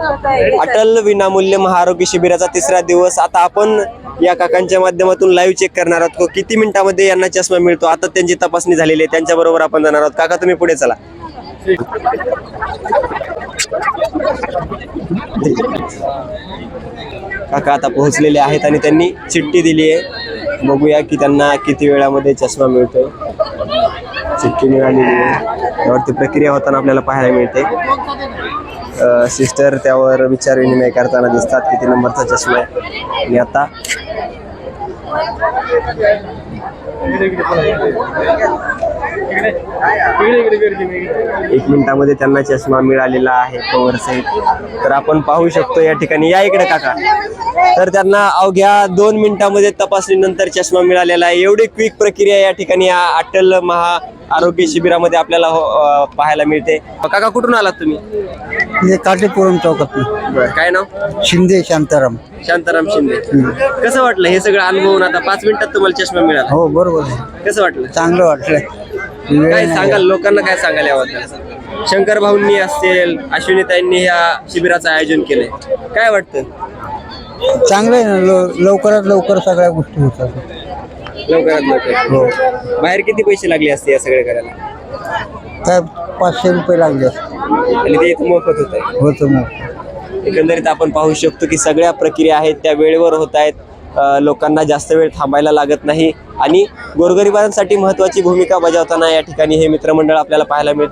अटल विनामूल्य महाआरोग्य शिबिराचा तिसरा दिवस. आता आपण या काकांच्या माध्यमातून लाईव्ह चेक करणार आहोत. किती मिनिटामध्ये यांना चष्मा मिळतो? आता त्यांची तपासणी झालेली आहे. त्यांच्या बरोबर आपण जाणार आहोत. काका तुम्ही पुढे चला. काका आता पोहोचलेले आहेत आणि त्यांनी चिठ्ठी दिली आहे. बघूया की त्यांना किती वेळामध्ये चष्मा मिळतोय. चिठ्ठी मिळालेली आहे. त्यावरती प्रक्रिया होताना आपल्याला पाहायला मिळते. सिस्टर त्यावर विचार विनिमय करताना दिसतात किती नंबरचा चष्मा आहे. आणि आता एक मिनिटामध्ये त्यांना चष्मा मिळालेला आहे. कवर सहित तर आपण पाहू शकतो या ठिकाणी. या इकडे काका. तर त्यांना अवघ्या दोन मिनिटामध्ये तपासणीनंतर चष्मा मिळालेला आहे. एवढी क्विक प्रक्रिया या ठिकाणी या अटल महा आरोग्य शिबिरामध्ये आपल्याला हो- पाहायला मिळते. काका कुठून आलात तुम्ही? काटेपुरम चौकात काय नाव? शिंदे शांताराम. शांताराम शिंदे. कसं वाटलं हे सगळं अनुभवून? आता पाच मिनिटात तुम्हाला चष्मा मिळाला. हो बरोबर आहे. कसं वाटलं? चांगलं वाटलं. काय सांगाल? लोकांना काय सांगाल याबद्दल? शंकर भाऊंनी असतील अश्विनीताईंनी ह्या शिबिराचं आयोजन केलंय. काय वाटतं. चांगलं आहे ना लव- लवकरात लवकर सगळ्या गोष्टी होतात. लवकरात लवकर. हो. बाहेर किती पैसे लागले असते या सगळ्या करायला? काय पाचशे रुपये लागले असते. आणि ते इथं मोफत होत आहे होतं मग एकंदरीत आपण पाहू शकतो की सगळ्या प्रक्रिया आहेत त्या वेळेवर होत आहेत. अ, लोकांना जास्त वेळ थांबायला लागत नाही. आणि गोरगरिबांसाठी महत्वाची भूमिका बजावताना या ठिकाणी हे मित्रमंडळ आपल्याला पाहायला मिळते.